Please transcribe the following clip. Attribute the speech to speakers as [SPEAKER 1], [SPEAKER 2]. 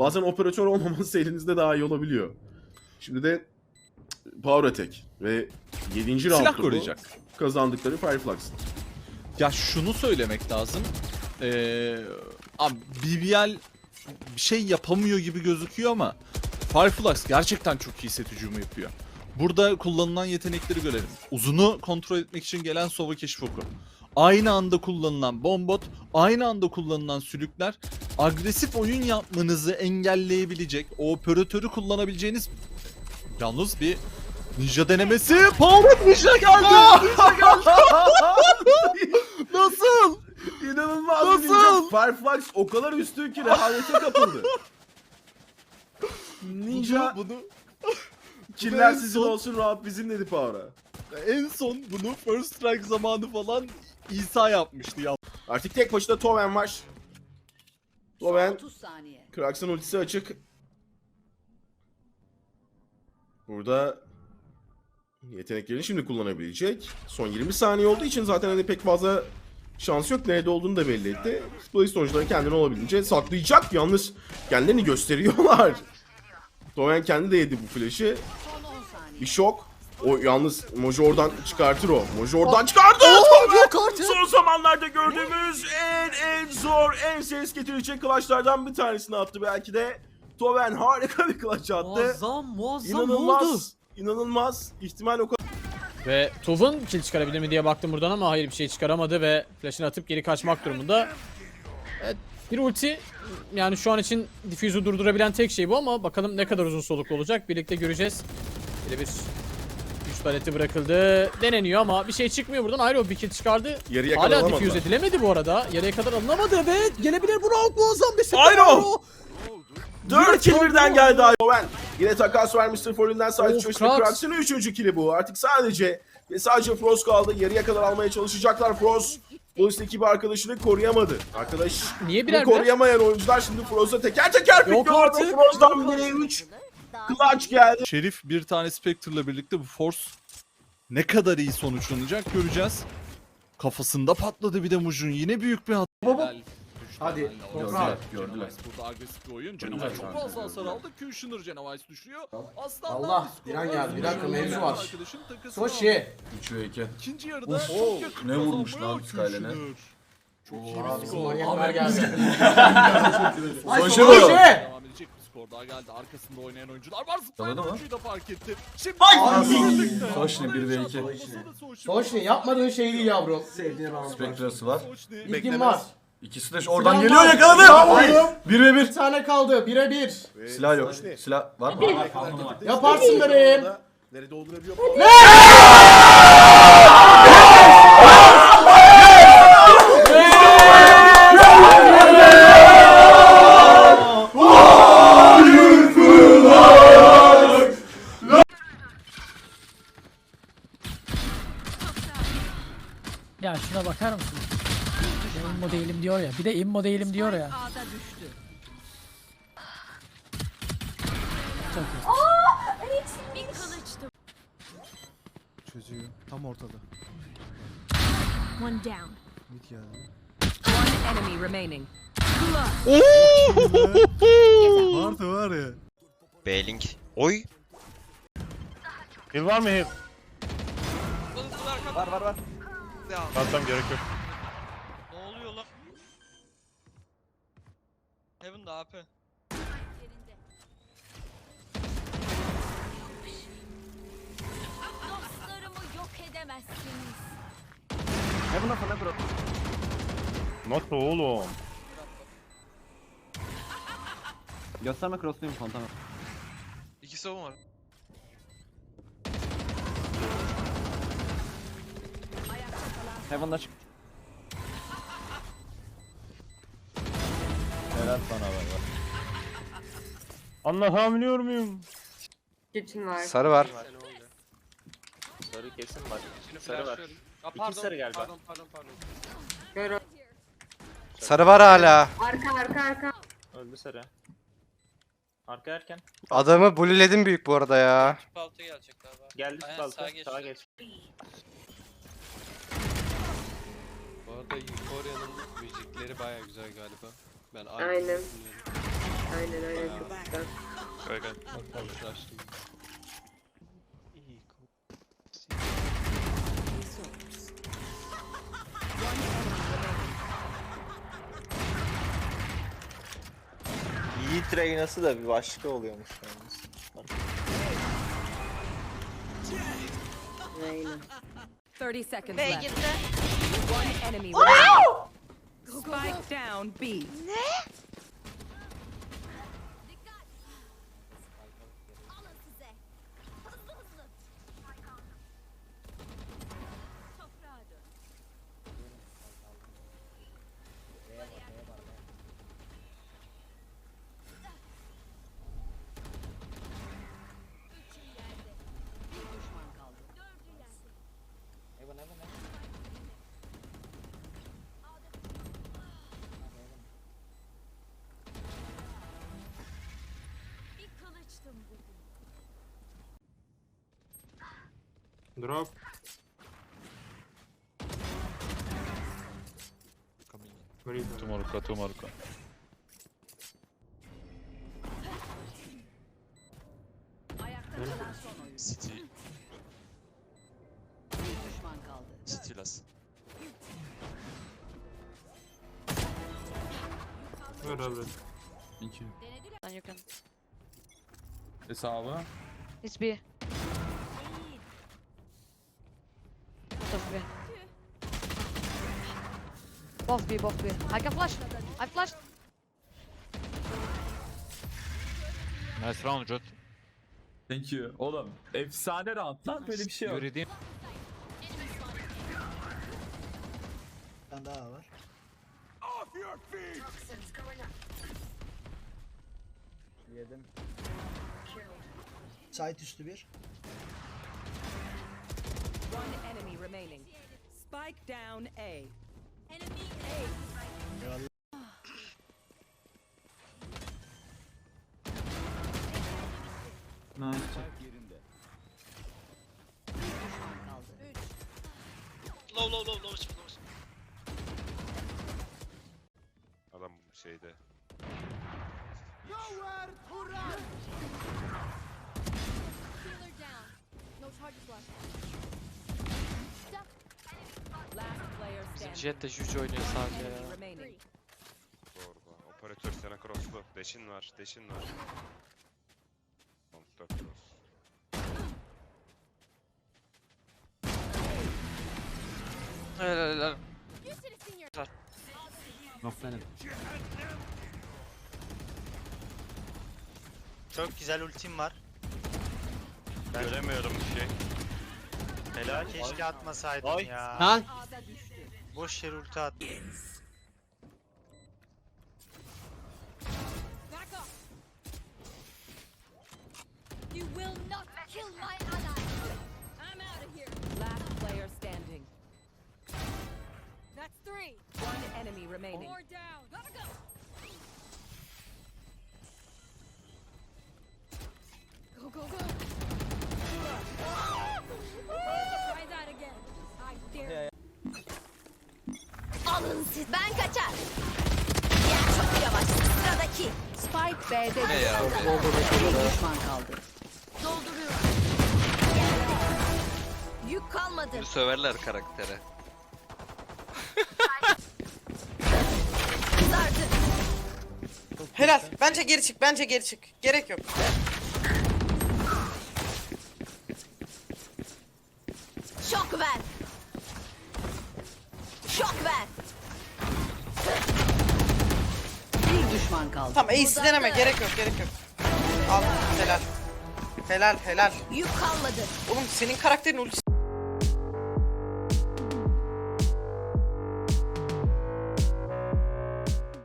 [SPEAKER 1] bazen operatör olmaması elinizde daha iyi olabiliyor. Şimdi de Power Attack ve 7.
[SPEAKER 2] Silah
[SPEAKER 1] roundda
[SPEAKER 2] koruyacak.
[SPEAKER 1] kazandıkları Fireflux.
[SPEAKER 2] Ya şunu söylemek lazım. Ee, abi BBL bir şey yapamıyor gibi gözüküyor ama Fireflux gerçekten çok iyi set hücumu yapıyor. Burada kullanılan yetenekleri görelim. Uzunu kontrol etmek için gelen Sova keşif oku. Aynı anda kullanılan bombot, aynı anda kullanılan sülükler agresif oyun yapmanızı engelleyebilecek, o operatörü kullanabileceğiniz yalnız bir ninja denemesi. Power ninja geldi. ninja geldi. Nasıl?
[SPEAKER 1] İnanılmaz
[SPEAKER 2] Nasıl?
[SPEAKER 1] ninja. O kadar üstün ki rehavete kapıldı. Ninja
[SPEAKER 2] Bunu, bunu
[SPEAKER 1] killer sizin
[SPEAKER 2] son-
[SPEAKER 1] olsun rahat bizim dedi Power'a.
[SPEAKER 2] en son bunu first strike zamanı falan İsa yapmıştı ya.
[SPEAKER 1] Artık tek başına Toven var. Toven
[SPEAKER 3] 30 saniye.
[SPEAKER 1] Krax'ın ultisi açık. Burada yeteneklerini şimdi kullanabilecek. Son 20 saniye olduğu için zaten hani pek fazla şans yok. Nerede olduğunu da belli etti. Blaze oyuncuları kendini olabildiğince saklayacak. Yalnız kendilerini gösteriyorlar. Doven kendi de yedi bu flash'ı.
[SPEAKER 3] Son 10 saniye.
[SPEAKER 1] Bir şok. O yalnız Mojo oradan çıkartır o. Mojo oradan çıkardı.
[SPEAKER 2] yok artık.
[SPEAKER 1] Son zamanlarda gördüğümüz en en zor, en ses getirecek clutchlardan bir tanesini attı belki de. Toven harika bir clutch attı.
[SPEAKER 4] Muazzam muazzam oldu.
[SPEAKER 1] İnanılmaz. İnanılmaz. İhtimal o kadar.
[SPEAKER 4] Ve Tuv'un kill çıkarabilir mi diye baktım buradan ama hayır bir şey çıkaramadı ve flash'ını atıp geri kaçmak durumunda. Evet, bir ulti yani şu an için diffuse'u durdurabilen tek şey bu ama bakalım ne kadar uzun soluklu olacak birlikte göreceğiz. Bir de bir güç paleti bırakıldı. Deneniyor ama bir şey çıkmıyor buradan. Hayır o bir kill çıkardı.
[SPEAKER 1] Yarıya kadar
[SPEAKER 4] Hala diffuse edilemedi bu arada. Yarıya kadar alınamadı ve gelebilir bu round muazzam bir set.
[SPEAKER 1] Ayro! 4 kill birden geldi Toven. Yine takas var Mr. Fallon'dan sadece çözme
[SPEAKER 4] Krax.
[SPEAKER 1] Krax'ın 3. kill'i bu. Artık sadece ve sadece Frost kaldı. Yarıya kadar almaya çalışacaklar. Frost Polis ekibi arkadaşını koruyamadı. Arkadaş
[SPEAKER 4] Niye birer birer?
[SPEAKER 1] koruyamayan oyuncular şimdi Frost'a teker teker pikliyor.
[SPEAKER 4] artık.
[SPEAKER 1] Frost'tan 1'e 3. Clutch geldi.
[SPEAKER 2] Şerif bir tane Spectre'la birlikte bu Force ne kadar iyi sonuçlanacak göreceğiz. Kafasında patladı bir de Mujun. Yine büyük bir hata. Helal.
[SPEAKER 5] Hadi, toprağa.
[SPEAKER 2] Genovice Burada agresif bir oyun. Genovice çok fazla hasar aldı. Kushner Genovice düşüyor. Aslanlar
[SPEAKER 5] Allah,
[SPEAKER 2] bir
[SPEAKER 5] bir
[SPEAKER 2] skor
[SPEAKER 5] an
[SPEAKER 2] var.
[SPEAKER 5] geldi. Bir dakika, mevzu var. Soşi.
[SPEAKER 6] 3 ve 2.
[SPEAKER 2] İkinci yarıda
[SPEAKER 5] Of.
[SPEAKER 2] çok yakın
[SPEAKER 6] Ne vurmuş lan?
[SPEAKER 2] Kushner. Çok iyi bir skor.
[SPEAKER 5] manyaklar geldi.
[SPEAKER 6] Soşi
[SPEAKER 2] bir skor daha geldi. Arkasında oynayan oyuncular var.
[SPEAKER 6] Tanıdı mı?
[SPEAKER 2] Oyuncuyu da fark etti. Şimdi!
[SPEAKER 6] Soşni bir ve iki.
[SPEAKER 5] Soşi yapmadığın şey değil yavrum.
[SPEAKER 6] Spectre'sı var.
[SPEAKER 5] İlgin var.
[SPEAKER 6] İkisi de şu- oradan
[SPEAKER 5] Silah
[SPEAKER 6] geliyor
[SPEAKER 5] var.
[SPEAKER 6] yakaladı. 1 ve 1.
[SPEAKER 5] Bir tane kaldı. Bire bir.
[SPEAKER 6] Silah yok. Silah var mı?
[SPEAKER 5] Yaparsın bebeğim.
[SPEAKER 1] Nerede olduğunu biliyor.
[SPEAKER 7] Ya İmmo değilim diyor ya. Bir de immo değilim diyor ya.
[SPEAKER 3] A'da düştü.
[SPEAKER 7] Çok iyi.
[SPEAKER 8] Çözüyor. Tam ortada.
[SPEAKER 3] One down.
[SPEAKER 8] Mid geldi.
[SPEAKER 3] One enemy remaining.
[SPEAKER 8] Vardı var ya.
[SPEAKER 9] B-Link. Oy.
[SPEAKER 8] Heal var mı heal?
[SPEAKER 10] Var var var.
[SPEAKER 8] Atlam gerek yok.
[SPEAKER 10] Heaven'da AP.
[SPEAKER 3] Dostlarımı yok edemezsiniz.
[SPEAKER 10] Heaven'a falan bırak.
[SPEAKER 8] Nasıl oğlum?
[SPEAKER 10] Gösterme crossluyum kontama.
[SPEAKER 9] İki savun var.
[SPEAKER 10] Heaven'da çık. Helal sana be.
[SPEAKER 8] Anlatamıyor muyum?
[SPEAKER 9] Sarı var.
[SPEAKER 10] Sarı kesin var. Sarı var. İki sarı galiba. Pardon pardon pardon.
[SPEAKER 9] Sarı var hala.
[SPEAKER 10] Öldü sarı. Arka erken.
[SPEAKER 9] Adamı buliledim büyük bu arada ya.
[SPEAKER 10] Altı gelecek galiba. Geldi Aynen, sağa geç. Sağa geç.
[SPEAKER 11] Bu arada Euphoria'nın müzikleri baya güzel galiba. Ben Aynen.
[SPEAKER 3] Aynen aynen çok güzel.
[SPEAKER 12] Yiğit Reyna'sı da bir başka oluyormuş yalnız.
[SPEAKER 3] Reyna.
[SPEAKER 11] 30 seconds left. One enemy remaining. Spike down B.
[SPEAKER 9] Drop.
[SPEAKER 13] Tumarka tumarka.
[SPEAKER 11] Ayakta kalan son oyun.
[SPEAKER 12] City.
[SPEAKER 11] Bir düşman kaldı.
[SPEAKER 12] City last.
[SPEAKER 9] Ver abi.
[SPEAKER 3] Denediler.
[SPEAKER 13] you can. Hesabı.
[SPEAKER 11] It's B. Both B. Both B. I can flash. I flashed.
[SPEAKER 13] Nice round Jet.
[SPEAKER 14] Thank you. Oğlum efsane round lan böyle bir şey yok.
[SPEAKER 13] Yürüdüğüm
[SPEAKER 12] Bir daha var. Yedim. Site üstü bir.
[SPEAKER 11] Remaining. Spike down A.
[SPEAKER 3] Enemy A.
[SPEAKER 12] Low low low low low.
[SPEAKER 9] Adam şeyde.
[SPEAKER 3] Healer down. No charges left.
[SPEAKER 11] Last player standing.
[SPEAKER 12] Jet de Juju oynuyor sadece ya.
[SPEAKER 11] remaining.
[SPEAKER 9] Doğru bu. Operatör sana crosslu. Deşin var. Deşin var. Tamam, dört cross.
[SPEAKER 12] Helal helal.
[SPEAKER 3] Your
[SPEAKER 12] Çok güzel ultim var.
[SPEAKER 9] Göremiyorum bir şey.
[SPEAKER 12] Helal keşke atmasaydın ya.
[SPEAKER 4] Lan
[SPEAKER 11] A'da düştü.
[SPEAKER 12] Boş yere ulti at.
[SPEAKER 3] back up. You will not kill my ally. I'm out of here.
[SPEAKER 11] Last player standing.
[SPEAKER 3] That's three.
[SPEAKER 11] One enemy remaining.
[SPEAKER 3] More down. Gotta go. Go, go, go. Ben kaçar. Ya çok yavaş. Sıradaki.
[SPEAKER 11] Spike B'de
[SPEAKER 12] Ne ya?
[SPEAKER 11] Bir düşman kaldı.
[SPEAKER 3] Dolduruyorum. Geldi. Yük kalmadı.
[SPEAKER 12] Söverler karaktere.
[SPEAKER 3] Kızardı.
[SPEAKER 15] Helal. Bence geri çık. Bence geri çık. Gerek yok.
[SPEAKER 3] Şok ver.
[SPEAKER 11] Kaldı.
[SPEAKER 15] Tamam ace deneme. Gerek yok. Gerek yok. Al. Helal. Helal helal.
[SPEAKER 3] Yük kalmadı.
[SPEAKER 15] Oğlum senin karakterin ultisi